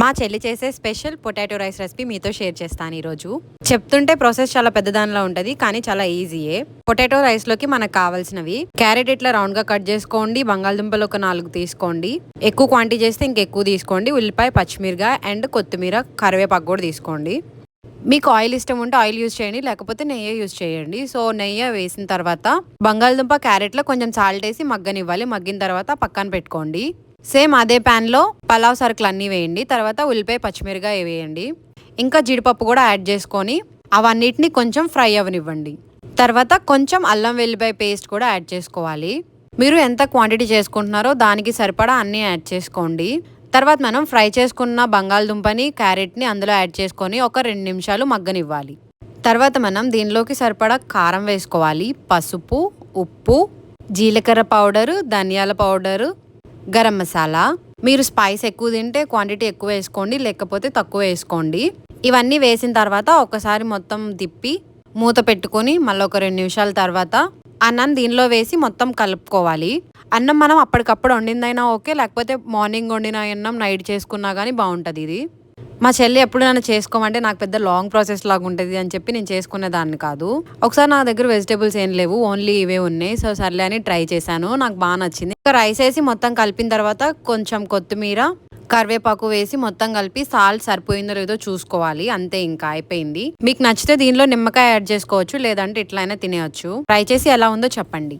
మా చెల్లి చేసే స్పెషల్ పొటాటో రైస్ రెసిపీ మీతో షేర్ చేస్తాను ఈరోజు. చెప్తుంటే ప్రాసెస్ చాలా పెద్దదానిలో ఉంటుంది కానీ చాలా ఈజీయే. పొటాటో రైస్లోకి మనకు కావాల్సినవి క్యారెట్ ఇట్లా రౌండ్గా కట్ చేసుకోండి బంగాళదుంపలు ఒక నాలుగు తీసుకోండి ఎక్కువ క్వాంటిటీ చేస్తే ఇంకెక్కువ తీసుకోండి ఉల్లిపాయ పచ్చిమిరగా అండ్ కొత్తిమీర కరివేపాకు కూడా తీసుకోండి. మీకు ఆయిల్ ఇష్టం ఉంటే ఆయిల్ యూజ్ చేయండి లేకపోతే నెయ్యి యూజ్ చేయండి. సో నెయ్యి వేసిన తర్వాత బంగాళదుంప క్యారెట్లో కొంచెం సాల్ట్ వేసి మగ్గనివ్వాలి మగ్గిన తర్వాత పక్కన పెట్టుకోండి. సేమ్ అదే ప్యాన్లో పలావ్ సరుకులు అన్నీ వేయండి. తర్వాత ఉల్లిపాయ పచ్చిమిరగా వేయండి. ఇంకా జీడిపప్పు కూడా యాడ్ చేసుకొని అవన్నిటిని కొంచెం ఫ్రై అవనివ్వండి. తర్వాత కొంచెం అల్లం వెల్లిపాయ పేస్ట్ కూడా యాడ్ చేసుకోవాలి. మీరు ఎంత క్వాంటిటీ చేసుకుంటున్నారో దానికి సరిపడా అన్నీ యాడ్ చేసుకోండి. తర్వాత మనం ఫ్రై చేసుకున్న బంగాళదుంపని క్యారెట్ని అందులో యాడ్ చేసుకొని ఒక రెండు నిమిషాలు మగ్గనివ్వాలి. తర్వాత మనం దీనిలోకి సరిపడా కారం వేసుకోవాలి. పసుపు ఉప్పు జీలకర్ర పౌడరు ధనియాల పౌడరు గరం మసాలా. మీరు స్పైస్ ఎక్కువ తింటే క్వాంటిటీ ఎక్కువ వేసుకోండి లేకపోతే తక్కువ వేసుకోండి. ఇవన్నీ వేసిన తర్వాత ఒకసారి మొత్తం తిప్పి మూత పెట్టుకొని మళ్ళీ ఒక రెండు నిమిషాల తర్వాత అన్నం దీనిలో వేసి మొత్తం కలుపుకోవాలి. అన్నం మనం అప్పటికప్పుడు వండిందైనా ఓకే లేకపోతే మార్నింగ్ వండిన అన్నం నైట్ చేసుకున్నా కానీ బాగుంటుంది ఇది. మా చెల్లి ఎప్పుడు నన్ను చేసుకోమంటే నాకు పెద్ద లాంగ్ ప్రాసెస్ లాగా ఉంటుంది అని చెప్పి నేను చేసుకునే దాన్ని కాదు. ఒకసారి నా దగ్గర వెజిటేబుల్స్ ఏం లేవు ఓన్లీ ఇవే ఉన్నాయి. సో సర్లే అని ట్రై చేశాను. నాకు బాగా నచ్చింది. ఇంకా రైస్ వేసి మొత్తం కలిపిన తర్వాత కొంచెం కొత్తిమీర కరివేపాకు వేసి మొత్తం కలిపి సాల్ట్ సరిపోయిందో లేదో చూసుకోవాలి. అంతే ఇంకా అయిపోయింది. మీకు నచ్చితే దీనిలో నిమ్మకాయ యాడ్ చేసుకోవచ్చు లేదంటే ఇట్లయినా తినేయచ్చు. ట్రై చేసి ఎలా ఉందో చెప్పండి.